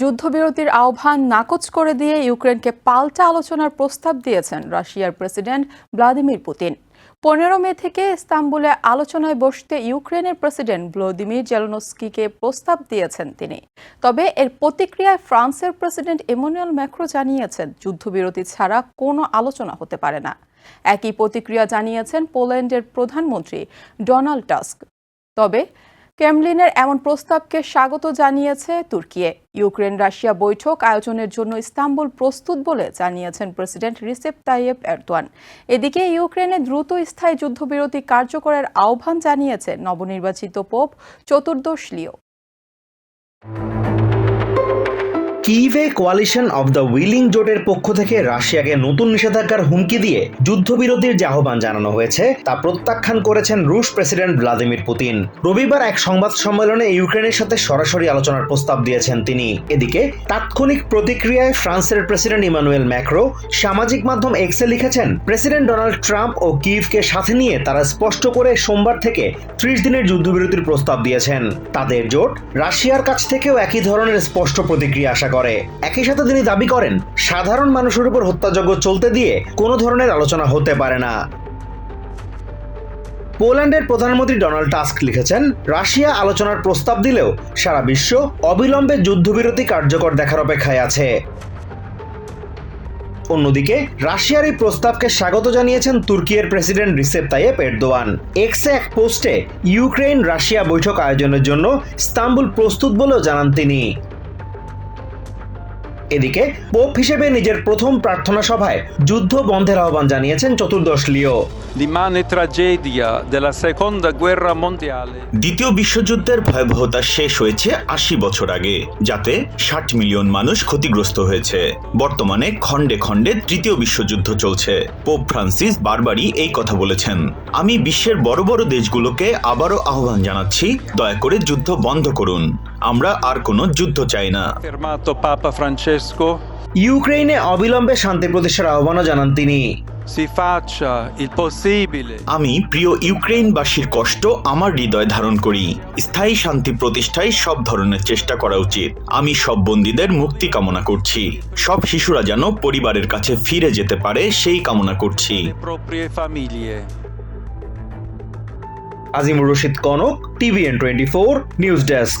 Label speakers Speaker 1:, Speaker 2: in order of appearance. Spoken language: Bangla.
Speaker 1: যুদ্ধবিরতির আহ্বান নাকচ করে দিয়ে ইউক্রেনকে পাল্টা আলোচনার প্রস্তাব দিয়েছেন রাশিয়ার প্রেসিডেন্ট ভ্লাদিমির পুতিন। পনেরো মে থেকে ইস্তাম্বুলে আলোচনায় বসতে ইউক্রেনের প্রেসিডেন্ট ভ্লাদিমির জেলনস্কিকে প্রস্তাব দিয়েছেন তিনি। তবে এর প্রতিক্রিয়ায় ফ্রান্সের প্রেসিডেন্ট ইমানুয়েল ম্যাক্রো জানিয়েছেন, যুদ্ধবিরতি ছাড়া কোনো আলোচনা হতে পারে না। একই প্রতিক্রিয়া জানিয়েছেন পোল্যান্ডের প্রধানমন্ত্রী ডোনাল্ড টাস্ক। তবে ক্রেমলিনের এমন প্রস্তাবকে স্বাগত জানিয়েছে তুর্কিয়ে। ইউক্রেন রাশিয়া বৈঠক আয়োজনের জন্য ইস্তাম্বুল প্রস্তুত বলে জানিয়েছেন প্রেসিডেন্ট রিসেপ তাইয়েব এরদোয়ান। এদিকে ইউক্রেনে দ্রুত স্থায়ী যুদ্ধবিরতি কার্যকরের আহ্বান জানিয়েছে নবনির্বাচিত পোপ চতুর্দশ লিও।
Speaker 2: কিভে কোয়ালিশন অব দ্য উইলিং জোটের পক্ষ থেকে রাশিয়াকে নতুন নিষেধাজ্ঞার হুমকি দিয়ে যুদ্ধবিরতির যে আহ্বান জানানো হয়েছে, তা প্রত্যাখ্যান করেছেন রুশ প্রেসিডেন্ট ভ্লাদিমির পুতিন। রবিবার এক সংবাদ সম্মেলনে ইউক্রেনের সাথে সরাসরি আলোচনার প্রস্তাব দিয়েছেন তিনি। এদিকে, তাৎক্ষণিক প্রতিক্রিয়ায় ফ্রান্সের প্রেসিডেন্ট ইমানুয়েল ম্যাক্রো সামাজিক মাধ্যম এক্সে লিখেছেন, প্রেসিডেন্ট ডোনাল্ড ট্রাম্প ও কিভকে সাথে নিয়ে তারা স্পষ্ট করে সোমবার থেকে ত্রিশ দিনের যুদ্ধবিরতির প্রস্তাব দিয়েছেন। তাদের জোট রাশিয়ার কাছ থেকেও একই ধরনের স্পষ্ট প্রতিক্রিয়া আশা করে। একই সাথে তিনি দাবি করেন, সাধারণ মানুষের উপর হত্যাযজ্ঞ চলতে দিয়ে কোনো ধরনের আলোচনা হতে পারে না। পোল্যান্ডের প্রধানমন্ত্রী ডোনাল্ড টাস্ক লিখেছেন, রাশিয়া আলোচনার প্রস্তাব দিলেও সারা বিশ্ব অবিলম্বে যুদ্ধবিরতি কার্যকর দেখার অপেক্ষায় আছে। অন্যদিকে, রাশিয়ার এই প্রস্তাবকে স্বাগত জানিয়েছেন তুর্কিয়ের প্রেসিডেন্ট রিসেপ তাইয়েপ এরদোয়ান। এক্সে এক পোস্টে ইউক্রেন রাশিয়া বৈঠক আয়োজনের জন্য ইস্তাম্বুল প্রস্তুত বলেও জানান তিনি। এদিকে পোপ হিসেবে নিজের প্রথম প্রার্থনা সভায় যুদ্ধ বন্ধের আহ্বান জানিয়েছেন চতুর্দশ Leo.
Speaker 3: L'immane tragedia della seconda guerra mondiale.
Speaker 4: দ্বিতীয় বিশ্বযুদ্ধের ভয়াবহতা শেষ হয়েছে আশি বছর আগে যাতে ষাট মিলিয়ন মানুষ ক্ষতিগ্রস্ত হয়েছে। বর্তমানে খণ্ডে খণ্ডে তৃতীয় বিশ্বযুদ্ধ চলছে। পোপ ফ্রান্সিস বারবারই এই কথা বলেছেন। আমি বিশ্বের বড় বড় দেশগুলোকে আবারও আহ্বান জানাচ্ছি দয়া করে যুদ্ধ বন্ধ করুন। আমরা আর কোনো যুদ্ধ চাই না।
Speaker 2: ইউক্রেনে অবিলম্বে শান্তি প্রতিষ্ঠার আহ্বানও জানান তিনি।
Speaker 4: আমি প্রিয় ইউক্রেনবাসীর কষ্ট আমার হৃদয় ধারণ করি। স্থায়ী শান্তি প্রতিষ্ঠায় সব ধরনের চেষ্টা করা উচিত। আমি সব বন্দীদের মুক্তি কামনা করছি। সব শিশুরা যেন পরিবারের কাছে ফিরে যেতে পারে সেই কামনা করছি।
Speaker 2: Azimur Rashid Konok TVN twenty four news desk.